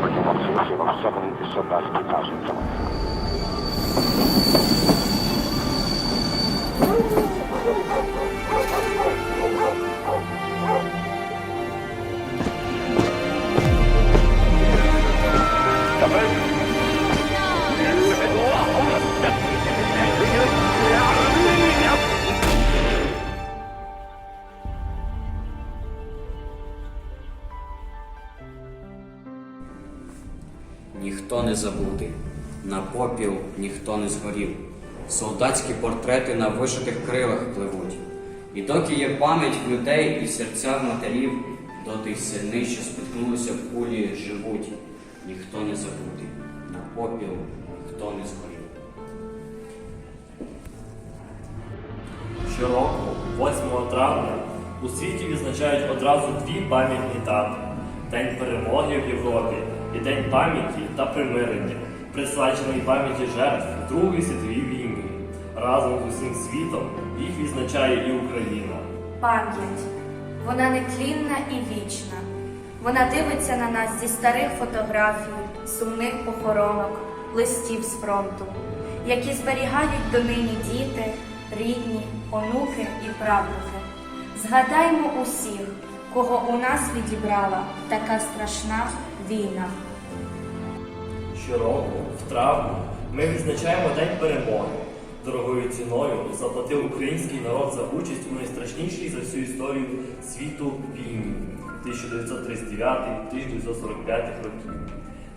Virgin 160, 70, 70, Ніхто не забутий, на попіл ніхто не згорів. Солдатські портрети на вишитих крилах пливуть. І доки є пам'ять в людей і в серцях матерів, доти й сини, що спіткнулися в кулі, живуть. Ніхто не забутий, на попіл ніхто не згорів. Щороку, 8 травня, у світі відзначають одразу дві пам'ятні дати: День перемоги в Європі і День пам'яті та примирення, присвячений пам'яті жертв Другої світової війни. Разом з усім світом їх відзначає і Україна. Пам'ять. Вона нетлінна і вічна. Вона дивиться на нас зі старих фотографій, сумних похоронок, листів з фронту, які зберігають донині діти, рідні, онуки і правнуки. Згадаймо усіх, кого у нас відібрала така страшна війна. Щороку, в травні, ми відзначаємо День перемоги. Дорогою ціною заплатив український народ за участь у найстрашнішій за всю історію світу війні 1939-1945 років.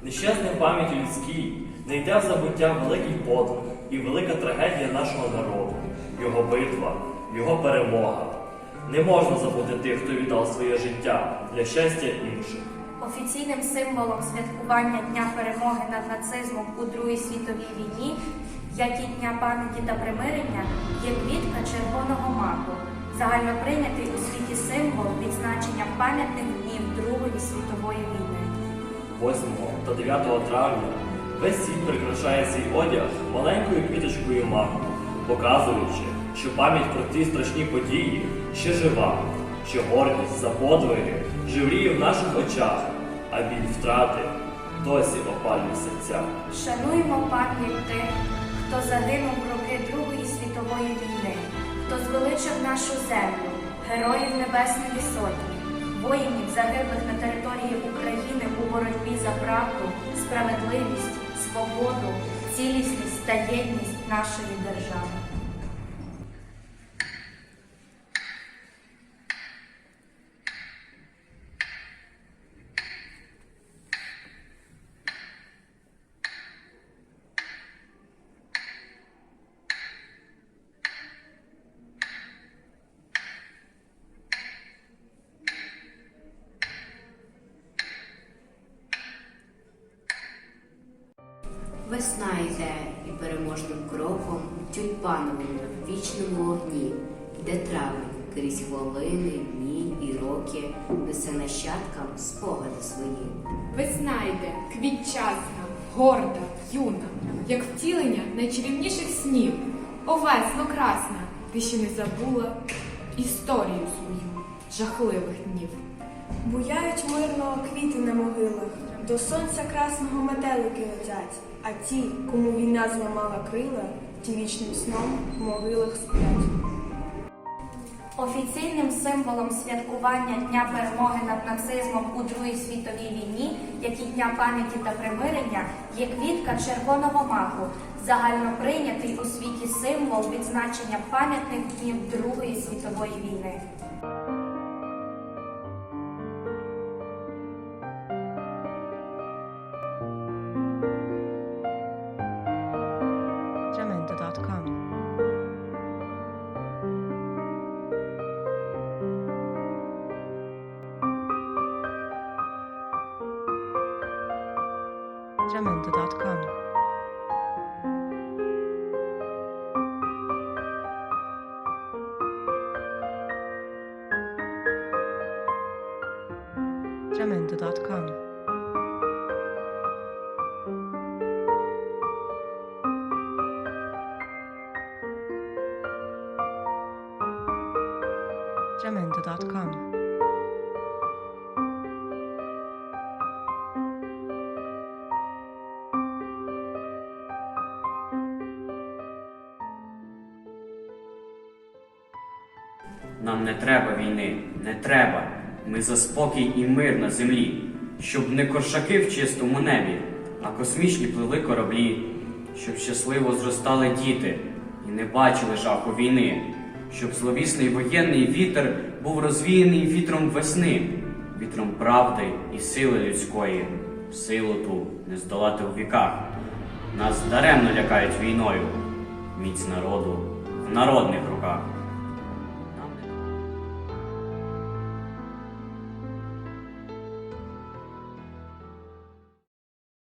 Нещасним пам'яті людській не йде в забуття великий подвиг і велика трагедія нашого народу, його битва, його перемога. Не можна забути тих, хто віддав своє життя для щастя інших. Офіційним символом святкування Дня перемоги над нацизмом у Другій світовій війні, як і Дня пам'яті та примирення, є квітка червоного маку, загальноприйнятий у світі символ відзначення пам'ятних днів Другої світової війни. 8 та 9 травня весь світ прикрашає свій одяг маленькою квіточкою маку, показуючи, що пам'ять про ті страшні події ще жива, що гордість за подвиги живріє в наших очах, а біль втрати досі опалює серця. Шануємо пам'ять тих, хто загинув в роки Другої світової війни, хто звеличив нашу землю, героїв Небесної Сотні, воїнів, загиблих на території України у боротьбі за правду, справедливість, свободу, цілісність та єдність нашої держави. Весна йде і переможним кроком тюльпановим в вічному вогні, де травень крізь хвилини, дні і роки несе нащадкам спогади свої. Весна йде, квітчасна, горда, юна, як втілення найчарівніших снів. О, весно красна, ти ще не забула історію свою жахливих днів. Буяють мирно квіти на могилах, до сонця красного метелики летять, а ті, кому війна зламала крила, ті вічним сном в могилах сплять. Офіційним символом святкування Дня перемоги над нацизмом у Другій світовій війні, як і Дня пам'яті та примирення, є квітка червоного маку, загальноприйнятий у світі символ відзначення пам'ятних днів Другої світової війни. Jamendo.com. Jamendo.com. Jamendo.com. Нам не треба війни, не треба. Ми за спокій і мир на землі, щоб не коршаки в чистому небі, а космічні пливли кораблі, щоб щасливо зростали діти і не бачили жаху війни, щоб зловісний воєнний вітер був розвіяний вітром весни, вітром правди і сили людської, силу ту не здолати у віках. Нас даремно лякають війною, міць народу в народних руках.